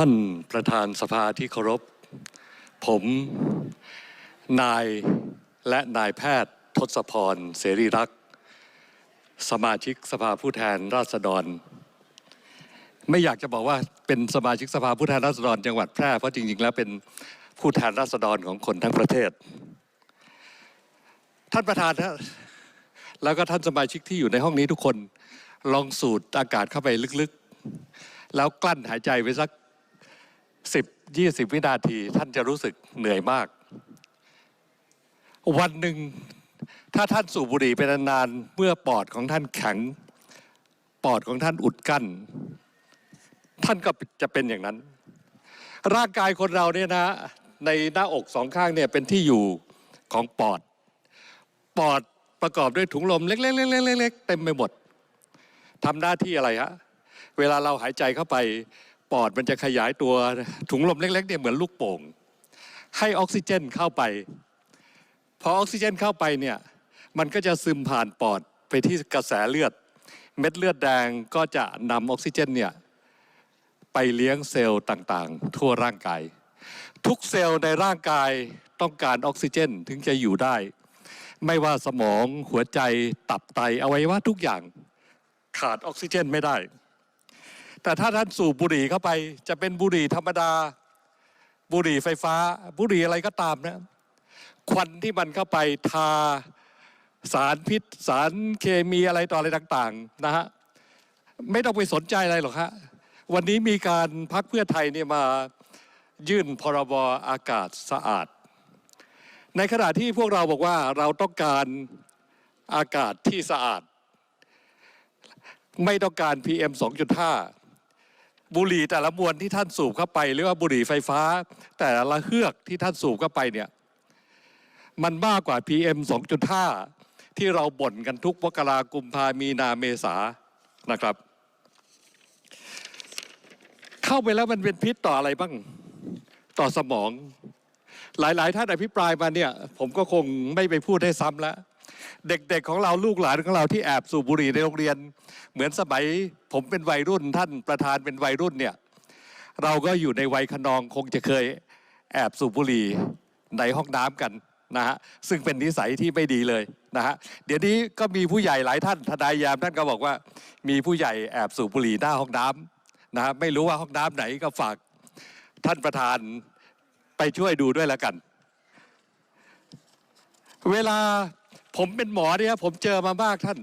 ท่านประธานสภาที่เคารพ ผมนายและนายแพทย์ทศพรเสรีรักษ์สมาชิกสภาผู้แทนราษฎร ไม่อยากจะบอกว่าเป็นสมาชิกสภาผู้แทนราษฎร จังหวัดแพร่เพราะจริงๆ แล้วเป็นผู้แทนราษฎรของคนทั้งประเทศ ท่านประธานแล้วก็ท่านสมาชิกที่อยู่ในห้องนี้ทุกคน ลองสูดอากาศเข้าไปลึกๆ แล้วกลั้นหายใจไว้สัก สิบยี่สิบวินาที ท่านจะรู้สึกเหนื่อยมาก วันหนึ่งถ้าท่านสูบบุหรี่เป็นนานๆเมื่อปอดของท่านแข็ง ปอดของท่านอุดกั้น ท่านก็จะเป็นอย่างนั้น ร่างกายคนเราเนี่ยนะ ในหน้าอกสองข้างเนี่ยเป็นที่อยู่ของปอด ปอดประกอบด้วยถุงลมเล็กๆๆๆๆเต็มไปหมดทำหน้าที่อะไรฮะเวลาเราหายใจเข้าไป ปอดมันจะขยายตัวถุงลมเล็กๆเนี่ยเหมือนลูกโป่ง ให้ออกซิเจนเข้าไปพอออกซิเจนเข้าไปเนี่ยมันก็จะซึมผ่านปอดไปที่กระแสเลือด เม็ดเลือดแดงก็จะนำออกซิเจนเนี่ยไปเลี้ยงเซลล์ต่างๆ ทั่วร่างกาย ทุกเซลล์ในร่างกายต้องการออกซิเจนถึงจะอยู่ได้ ไม่ว่าสมองหัวใจตับไตอวัยวะทุกอย่าง ขาดออกซิเจนไม่ได้ แต่ถ้าท่านสูบบุหรี่เข้าไป จะเป็นบุหรี่ธรรมดา บุหรี่ไฟฟ้า บุหรี่อะไรก็ตามนะ ควันที่มันเข้าไปทาสารพิษ สารเคมีอะไรต่ออะไรต่าง ๆ นะฮะไม่ต้องไปสนใจอะไรหรอกฮะวันนี้มีการพักเพื่อไทยเนี่ยมายื่นพรบอากาศสะอาด ในขณะที่พวกเราบอกว่าเราต้องการอากาศที่สะอาด ไม่ต้องการ PM 2.5 บุหรี่แต่ละมวลที่ท่านสูบเข้าไป หรือว่าบุหรี่ไฟฟ้า แต่ละเฮือกที่ท่านสูบเข้าไปเนี่ยมันมากกว่า PM 2.5 ที่เราบ่นกันทุกมกรากุมภามีนาเมษานะครับ เข้าไปแล้วมันเป็นพิษต่ออะไรบ้างต่อสมอง หลาย ๆ ท่านอภิปรายมาเนี่ย ผมก็คงไม่ไปพูดให้ซ้ำแล้ว เด็กๆของเราลูกหลานของเราที่แอบสูบบุหรี่ในโรงเรียน เหมือนสมัยผมเป็นวัยรุ่นท่านประธานเป็นวัยรุ่นเนี่ยเราก็อยู่ในวัยขนองคงจะเคยแอบสูบบุหรี่ในห้องน้ำกันนะฮะซึ่งเป็นนิสัยที่ไม่ดีเลยนะฮะเดี๋ยวนี้ก็มีผู้ใหญ่หลายท่านทนายยามท่านก็บอกว่า มีผู้ใหญ่แอบสูบบุหรี่หน้าห้องน้ำนะฮะไม่รู้ว่าห้องน้ำไหนก็ฝากท่านประธานไปช่วยดูด้วยแล้วกัน เวลา ผมเป็นหมอเนี่ยผมเจอมามากท่าน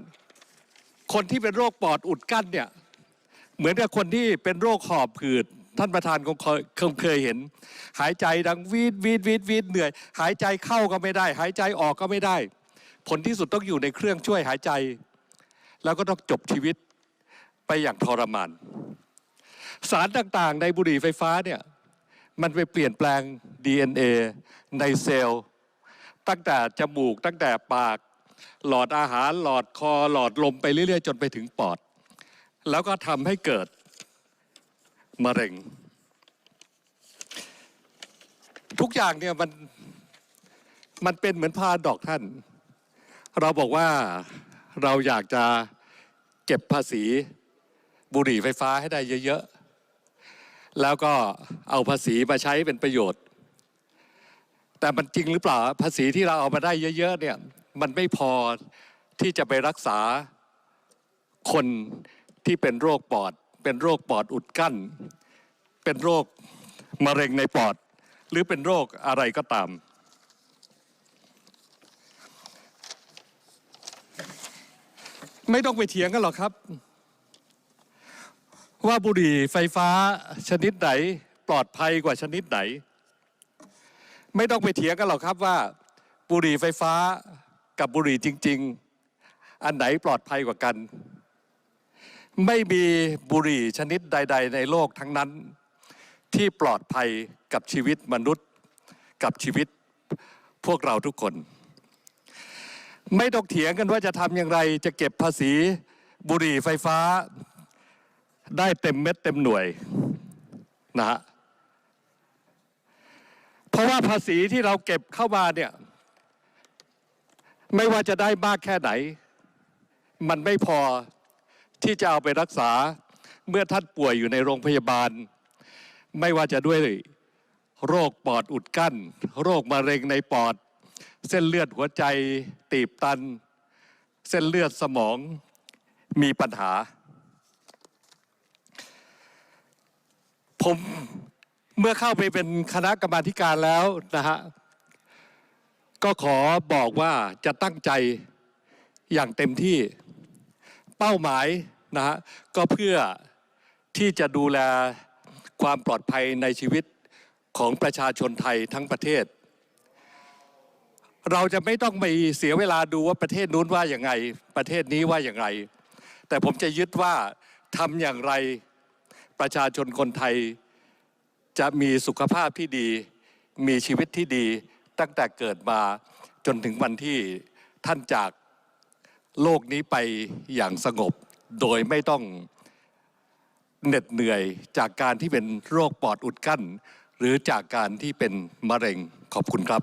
คนที่เป็นโรคปอดอุดกั้นเนี่ย เหมือนกับคนที่เป็นโรคหอบผืดท่านประธานคงเคยคงเคยเห็น หายใจดังวีดวีดวีดวีดเหนื่อย หายใจเข้าก็ไม่ได้ หายใจออกก็ไม่ได้ ผลที่สุดต้องอยู่ในเครื่องช่วยหายใจ แล้วก็ต้องจบชีวิตไปอย่างทรมาน สารต่างๆ ในบุหรี่ไฟฟ้าเนี่ย มันไปเปลี่ยนแปลง DNA ในเซลล์ ตั้งแต่จมูก ตั้งแต่ปาก หลอดอาหารหลอดคอหลอดลมไปเรื่อย ๆ จนไปถึงปอด แล้วก็ทำให้เกิดมะเร็ง ทุกอย่างเนี่ยมันมันเป็นเหมือนพาดอกท่าน เราบอกว่าเราอยากจะเก็บภาษีบุหรี่ไฟฟ้าให้ได้เยอะ ๆ แล้วก็เอาภาษีมาใช้เป็นประโยชน์ แต่มันจริงหรือเปล่าภาษีที่เราเอามาได้เยอะ ๆ เนี่ย มันไม่พอที่จะไปรักษาคนที่เป็นโรคปอด เป็นโรคปอดอุดกั้น เป็นโรคมะเร็งในปอด หรือเป็นโรคอะไรก็ตาม ไม่ต้องไปเถียงกันหรอกครับ ว่าบุหรี่ไฟฟ้าชนิดไหนปลอดภัยกว่าชนิดไหน ไม่ต้องไปเถียงกันหรอกครับว่าบุหรี่ไฟฟ้ากับบุหรี่จริง ๆ อันไหนปลอดภัยกว่ากัน ไม่มีบุหรี่ชนิดใด ๆ ในโลกทั้งนั้น ที่ปลอดภัยกับชีวิตมนุษย์ กับชีวิตพวกเราทุกคน ไม่ต้องเถียงกันว่าจะทำอย่างไรจะเก็บภาษีบุหรี่ไฟฟ้า ได้เต็มเม็ดเต็มหน่วยนะฮะ เพราะว่าภาษีที่เราเก็บเข้ามาเนี่ยไม่ว่าจะได้มากแค่ไหน มันไม่พอที่จะเอาไปรักษาเมื่อท่านป่วยอยู่ในโรงพยาบาล ไม่ว่าจะด้วยโรคปอดอุดกั้น โรคมะเร็งในปอด เส้นเลือดหัวใจตีบตัน เส้นเลือดสมองมีปัญหา ผม เมื่อเข้าไปเป็นคณะกรรมาธิการแล้วนะฮะก็ขอบอกว่าจะตั้งใจอย่างเต็มที่เป้าหมายนะฮะก็เพื่อที่จะดูแลความปลอดภัยในชีวิตของประชาชนไทยทั้งประเทศ เราจะไม่ต้องไปเสียเวลาดูว่าประเทศนู้นว่าอย่างไง ประเทศนี้ว่าอย่างไร แต่ผมจะยึดว่าทำอย่างไรประชาชนคนไทย จะมีสุขภาพที่ดี มีชีวิตที่ดีตั้งแต่เกิดมาจนถึงวันที่ท่านจากโลกนี้ไปอย่างสงบ โดยไม่ต้องเหน็ดเหนื่อยจากการที่เป็นโรคปอดอุดกั้น หรือจากการที่เป็นมะเร็งขอบคุณครับ